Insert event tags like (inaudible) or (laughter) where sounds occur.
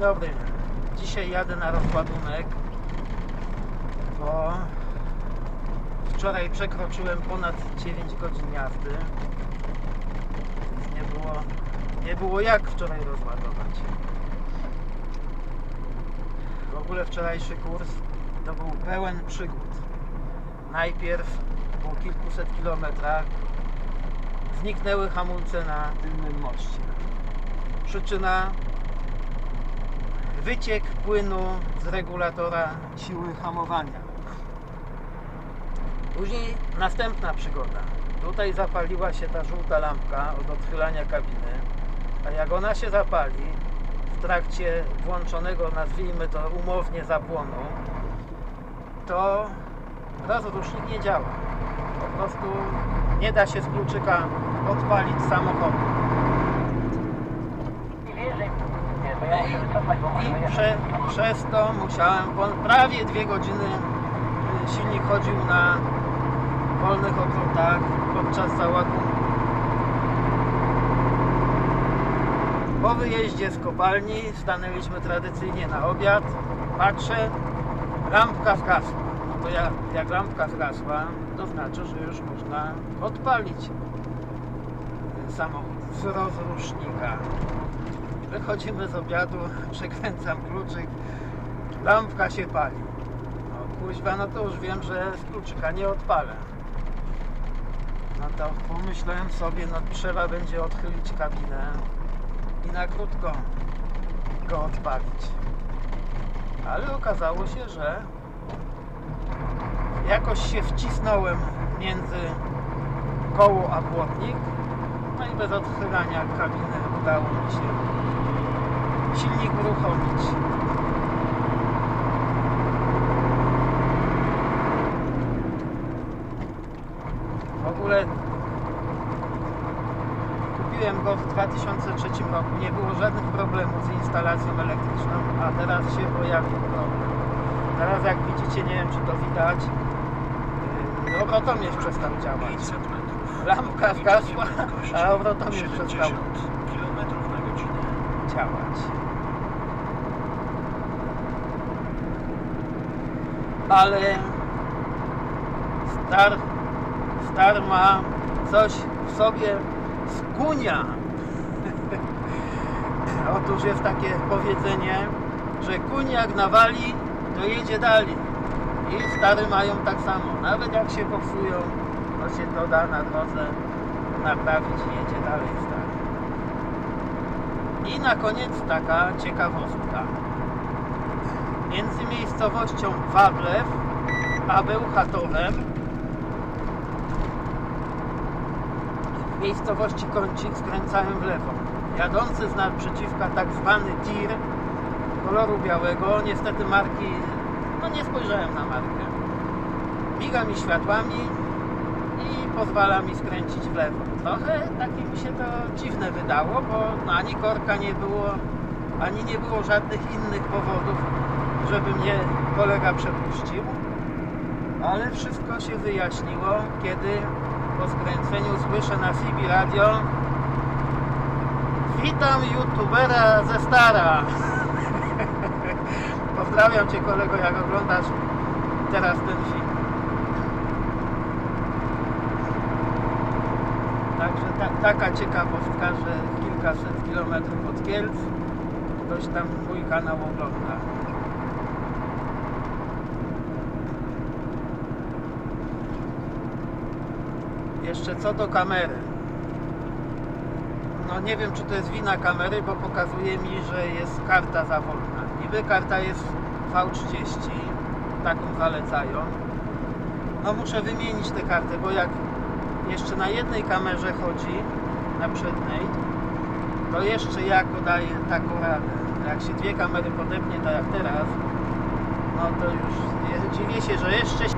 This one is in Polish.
dobry. Dzisiaj jadę na rozładunek, bo wczoraj przekroczyłem ponad 9 godzin jazdy. Więc nie było, nie było jak wczoraj rozładować. W ogóle wczorajszy kurs to był pełen przygód. Najpierw po kilkuset kilometrach zniknęły hamulce na tylnym moście. Przyczyna wyciek płynu z regulatora siły hamowania. Później następna przygoda. Tutaj zapaliła się ta żółta lampka od odchylania kabiny, a jak ona się zapali w trakcie włączonego, nazwijmy to umownie, zapłonu, to rozrusznik nie działa. Po prostu nie da się z kluczyka odpalić samochodu. I prze, przez to musiałem prawie dwie godziny y, silnik chodził na wolnych obrotach podczas załadunku. Po wyjeździe z kopalni stanęliśmy tradycyjnie na obiad. Patrzę, lampka zgasła. No to jak, jak lampka zgasła, to znaczy, że już można odpalić samochód z rozrusznika. Wychodzimy z obiadu, (laughs) przekręcam kluczyk, lampka się pali. No kuźwa, no to już wiem, że z kluczyka nie odpalę. No to pomyślałem sobie, no trzeba będzie odchylić kabinę i na krótko go odpalić. Ale okazało się, że jakoś się wcisnąłem między koło a błotnik, bez odchylania kabiny udało mi się silnik uruchomić. W ogóle kupiłem go w 2003 roku. Nie było żadnych problemów z instalacją elektryczną, a teraz się pojawił problem. Teraz jak widzicie, nie wiem czy to widać, yy, obrotomierz przestał działać. 500 metrów. Lampka zgasła, a obrotomierz 70 przestał km na godzinę. działać. Ale Star, Star ma coś w sobie z kunia. (laughs) Otóż jest takie powiedzenie, że kuń jak nawali, to jedzie dalej. I stary mają tak samo. Nawet jak się popsują, to się to da na drodze naprawić i jedzie dalej stary. I na koniec taka ciekawostka. Między miejscowością Wawlew a Bełchatowem w miejscowości Kącik skręcałem w lewo. Jadący z naprzeciwka tak zwany tir koloru białego, niestety marki, no nie spojrzałem na markę. Miga mi światłami pozwala mi skręcić w lewo. Trochę takie mi się to dziwne wydało, bo ani korka nie było, ani nie było żadnych innych powodów, żeby mnie kolega przepuścił. Ale wszystko się wyjaśniło, kiedy po skręceniu słyszę na CB radio Witam youtubera ze Stara. (laughs) Pozdrawiam Cię kolego, jak oglądasz teraz ten film. Także ta, taka ciekawostka, że kilkaset kilometrów od Kielc ktoś tam mój kanał ogląda. Jeszcze co do kamery. No nie wiem czy to jest wina kamery, bo pokazuje mi, że jest karta za wolna. Niby karta jest V30, taką zalecają. No muszę wymienić tę kartę, bo jak jeszcze na jednej kamerze chodzi, na przedniej, to jeszcze jako daje taką radę. Jak się dwie kamery podepnie, tak jak teraz, no to już dziwię się, że jeszcze